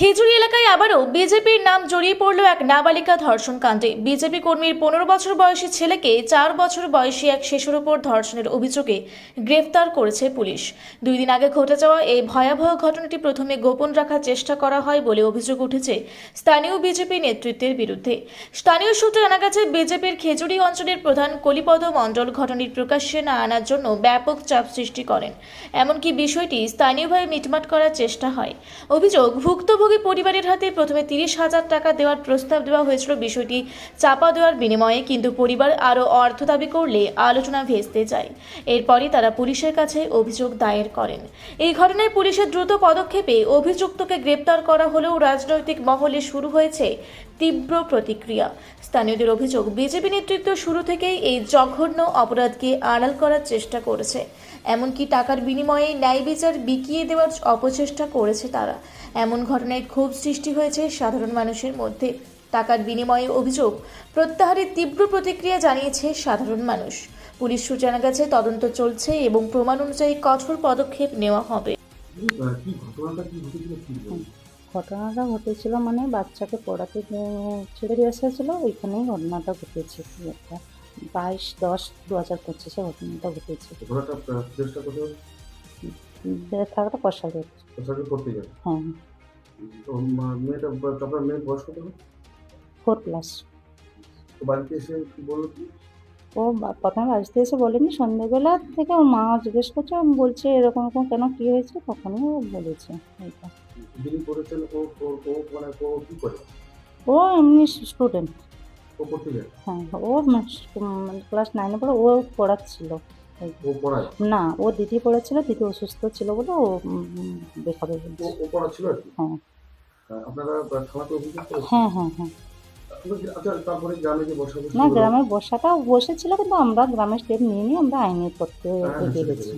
খেজুরি এলাকায় আবারও বিজেপির নাম জড়িয়ে পড়ল এক নাবালিকা ধর্ষণ কাণ্ডে। বিজেপি কর্মীর পনেরো বছর বয়সী ছেলেকে চার বছর বয়সী এক শিশুর উপর ধর্ষণের অভিযোগে গ্রেফতার করেছে পুলিশ। দুই দিন আগে ঘটে যাওয়া এই ভয়াবহ ঘটনাটি প্রথমে গোপন রাখার চেষ্টা করা হয় বলে অভিযোগ উঠেছে স্থানীয় বিজেপি নেতৃত্বের বিরুদ্ধে। স্থানীয় সূত্রে জানা গেছে, বিজেপির খেজুরি অঞ্চলের প্রধান কলিপদ মণ্ডল ঘটনাটি প্রকাশ্যে না আনার জন্য ব্যাপক চাপ সৃষ্টি করেন। এমনকি বিষয়টি স্থানীয়ভাবে মিটমাট করার চেষ্টা হয়। অভিযোগ, ভুক্তভোগী পরিবারের হাতে প্রথমে তিরিশ হাজার টাকা দেওয়ার প্রস্তাব দেওয়া হয়েছিল বিষয়টি চাপা দেওয়ার বিনিময়ে, কিন্তু পরিবার আরও অর্থ দাবি করলে আলোচনা ভেস্তে যায়। এরপরই তারা পুলিশের কাছে অভিযোগ দায়ের করেন। এই ঘটনায় পুলিশের দ্রুত পদক্ষেপে অভিযুক্তকে গ্রেপ্তার করা হলেও রাজনৈতিক মহলে শুরু হয়েছে তীব্র প্রতিক্রিয়া। স্থানীয়দের অভিযোগ, বিজেপি নেতৃত্ব শুরু থেকেই এই জঘন্য অপরাধকে আড়াল করার চেষ্টা করেছে। এমনকি টাকার বিনিময়ে ন্যায় বিচার বিকিয়ে দেওয়ার অপচেষ্টা করেছে তারা। এমন ঘটনায় ক্ষোভ সৃষ্টি হয়েছে সাধারণ মানুষের মধ্যে। টাকার বিনিময়ে অভিযোগ, প্রত্যাহারের তীব্র প্রতিক্রিয়া জানিয়েছে সাধারণ মানুষ। পুলিশ জানা গেছে, তদন্ত চলছে এবং প্রমাণ অনুযায়ী কঠোর পদক্ষেপ নেওয়া হবে। ঘটনাটা ঘটেছিল মানে বাচ্চাকে পড়াতে ছেড়ে দিয়ে এসেছিল ওইখানেই ঘটনাটা ঘটেছে। একটা বাইশ দশ দু হাজার পঁচিশে ঘটনাটা ঘটেছে। থাকাটা যায় হ্যাঁ। মেয়েটা তারপর মেয়ের বয়স কত? Four plus. বাড়িতে এসে কি বলল? ও প্রথমে বাড়িতে এসে বলেনি সন্ধ্যেবেলা থেকে ও মা জিজ্ঞেস করছে আমি বলছে এরকম এরকম কেন কী হয়েছে? তখনই ও বলেছে এইটা। ও মানে ও এমনি স্টুডেন্ট। হ্যাঁ ও ক্লাস নাইনে পড়ে ও পড়াচ্ছিল। না ও দিদি পড়েছিল দিদি অসুস্থ ছিল বলে ও দেখাবে পড়াচ্ছিল হ্যাঁ। হ্যাঁ হ্যাঁ হ্যাঁ। না গ্রামে বসাটা বসেছিল কিন্তু আমরা গ্রামের স্টেপ নিয়ে নিয়ে আমরা আইনের পথে হ্যাঁ, এগিয়ে গেছি।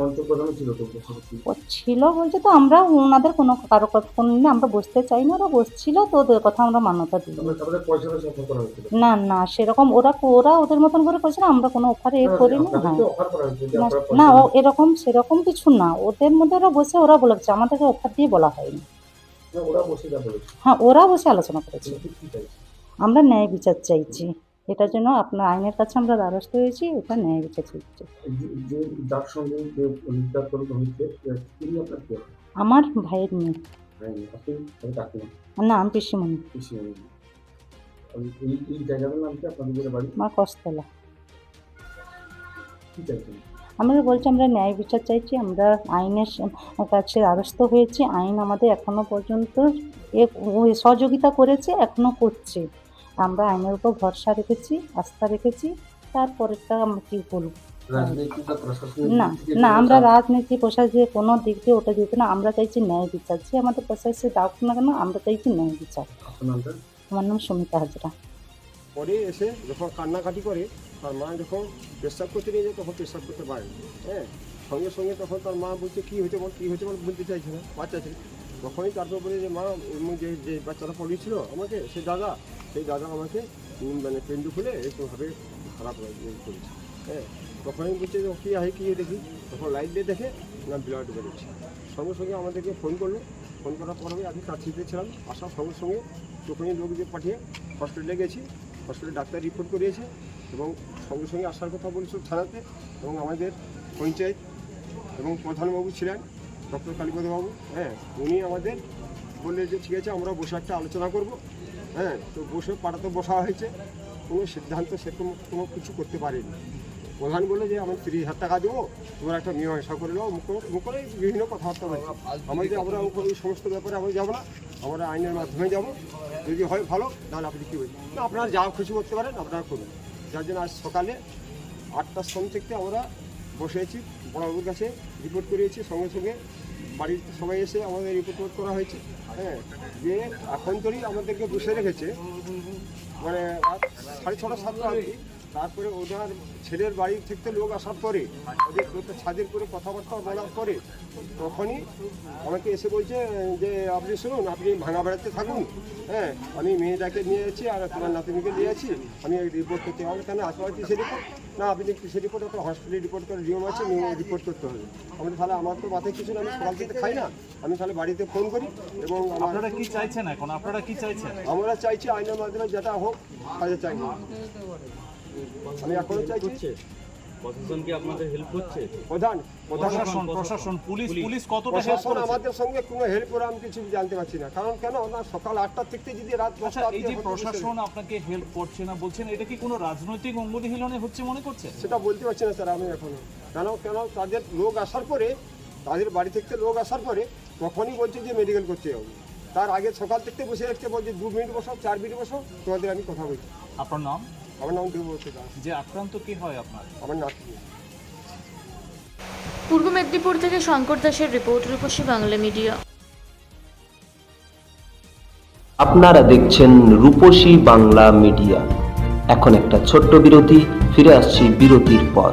অঞ্চল প্রধানও ছিল বলছে তো আমরা ওনাদের কোনো কারও কথা কোনো আমরা বসতে চাই না ওরা বসছিল তো ওদের কথা আমরা মান্যতা দিই না না সেরকম ওরা ওরা ওদের মতন করে করেছিল আমরা কোনো অফারে এ করিনি হ্যাঁ। না এরকম সেরকম কিছু না ওদের মধ্যে ওরা বসে ওরা বলেছে আমাদেরকে অফার দিয়ে বলা হয়নি। হ্যাঁ ওরা বসে আলোচনা করেছে। আমরা ন্যায় বিচার চাইছি। এটার জন্য আপনার আইনের কাছে আমরা দ্বারস্থ হয়েছি এটা ন্যায় বিচার চাইছি? আমার ভাইয়ের মেয়ে। না আমি পিসিমণি। আমার কষ্টলা কি চাইছেন? আমরা বলছি আমরা ন্যায় বিচার চাইছি আমরা আইনের কাছে দ্বারস্থ হয়েছি আইন আমাদের এখনও পর্যন্ত এ সহযোগিতা করেছে এখনও করছে। আমরা আইনের উপর ভরসা রেখেছি আস্থা রেখেছি তারপরেরটা আমরা কী বলব? না না আমরা রাজনীতি প্রশাসন কোনো দিক দিয়ে ওটা দিতে না আমরা চাইছি ন্যায় বিচার। যে আমাদের প্রশাসন দাও না কেন আমরা চাইছি ন্যায় বিচার। আমার নাম সুমিতা হাজরা। পরে এসে যখন কান্নাকাটি করে, তার মা যখন পেশাব করতে নিয়ে যায়, তখন পেশাব করতে পারে হ্যাঁ? সঙ্গে সঙ্গে তখন তার মা বলছে, কী হয়েছে বল? কী হয়েছে বল? বলতে চাইছে না। বাচ্চা ছেলে। তখনই তারপর বলে যে, মা যে যে বাচ্চাটা পড়িয়েছিল আমাকে সেই দাদা সেই দাদা আমাকে মানে পেন্ডু খুলে এরকমভাবে খারাপ ইয়ে করেছে। হ্যাঁ? তখনই বলছে যে, কী হয় কী দেখি? তখন লাইট দিয়ে দেখে, না ব্লাড বেরোচ্ছে। সঙ্গে সঙ্গে আমাদেরকে ফোন করল। ফোন করার পর আমি আগে কাছিতে ছিলাম। আসার সঙ্গে সঙ্গে তখনই লোক দিয়ে পাঠিয়ে হসপিটালে গেছি। হসপিটালে ডাক্তার রিপোর্ট করিয়েছে এবং সঙ্গে সঙ্গে আসার কথা বলেছিল থানাতে এবং আমাদের পঞ্চায়েত এবং প্রধানবাবু ছিলেন, ডক্টর কালীপদবাবু। হ্যাঁ উনি আমাদের বললে যে, ঠিক আছে, আমরা বসে একটা আলোচনা করব। হ্যাঁ তো বসে পাড়াতে বসা হয়েছে। কোনো সিদ্ধান্ত সেরকম কোনো কিছু করতে পারেনি। প্রধান বলল যে আমি তিরিশ হাজার টাকা দেবো, তোমরা একটা মীমাংসা করে নাও, মুখ করে- বিভিন্ন কথাবার্তা বলছে আমাদের আমরা ওই সমস্ত ব্যাপারে আমরা যাব না, আমরা আইনের মাধ্যমে যাব। যদি হয় ভালো, তাহলে আপনি কী বলছেন না আপনারা যা খুশি করতে পারেন, আপনারা করুন যার জন্য আজ সকালে আটটার সময় থেকে আমরা বসেছি বড়বাবুর কাছে রিপোর্ট করিয়েছি, সঙ্গে সঙ্গে বাড়ির সবাই এসে আমাদের রিপোর্ট করা হয়েছে। হ্যাঁ যে এখন তোরই আমাদেরকে বসে রেখেছে মানে সাড়ে ছটা সাতটা তারপরে ওনার ছেলের বাড়ি থেকে লোক আসার পরে ওদের ছাদের করে কথাবার্তা বলার পরে তখনই আমাকে এসে বলছে যে আপনি শুনুন আপনি ভাঙা বেড়াতে থাকুন হ্যাঁ আমি মেয়েটাকে নিয়ে যাচ্ছি আর তোমার নাতনিকে নিয়ে যাচ্ছি আমি রিপোর্ট করতে হবে কেন? আসবার কিসে রিপোর্ট না আপনি কিসে রিপোর্ট একটা হসপিটালে রিপোর্ট করে নিয়ম আছে রিপোর্ট করতে হবে। আমি তাহলে আমার তো মাথায় কিছু না আমি সকাল থেকে খাই না। আমি তাহলে বাড়িতে ফোন করি এবং আপনারা কি চাইছেন এখন? আপনারা কি চাইছেন? আমরা চাইছি আইনের মাধ্যমে যেটা হোক কাজে চাই। আমি এখনও চাইছি প্রশাসন কি আপনাদের হেল্প করছে? প্রধান প্রধান প্রশাসন প্রশাসন পুলিশ পুলিশ। কতটা হেল্প করেছে? আমাদের সঙ্গে কোনো হেল্প করে আমি কিছু জানতে পারছি না। কারণ কেন? না সকাল থেকে যদি রাত আচ্ছা দশটা এই যে প্রশাসন আপনাকে হেল্প করছে না বলছেন এটা কি কোনো রাজনৈতিক হচ্ছে মনে করছে? সেটা বলতে পারছি না স্যার আমি এখনও। কেন কেন? তাদের লোক আসার পরে তাদের বাড়ি থেকে লোক আসার পরে তখনই বলছে যে মেডিকেল করতে হবে। তার আগে সকাল থেকে বসে রাখতে বলছে দু মিনিট বসো চার মিনিট বসো তোমাদের আমি কথা বলছি। আপনার নাম? আমার নাম দেববর্তী দাস। যে আক্রান্ত কি হয় আপনার? আমার নাতনি পূর্ব মেদিনীপুর থেকে শঙ্কর দাসের রিপোর্ট রূপসী বাংলা মিডিয়া। আপনারা দেখছেন রূপসী বাংলা মিডিয়া। এখন একটা ছোট্ট বিরতি ফিরে আসছি বিরতির পর।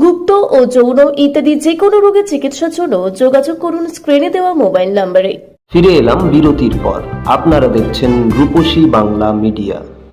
গুপ্ত ও যৌন ইত্যাদি যে কোনো রোগের চিকিৎসার জন্য যোগাযোগ করুন স্ক্রিনে দেওয়া মোবাইল নম্বরে। ফিরে এলাম বিরতির পর। আপনারা দেখছেন রূপসী বাংলা মিডিয়া।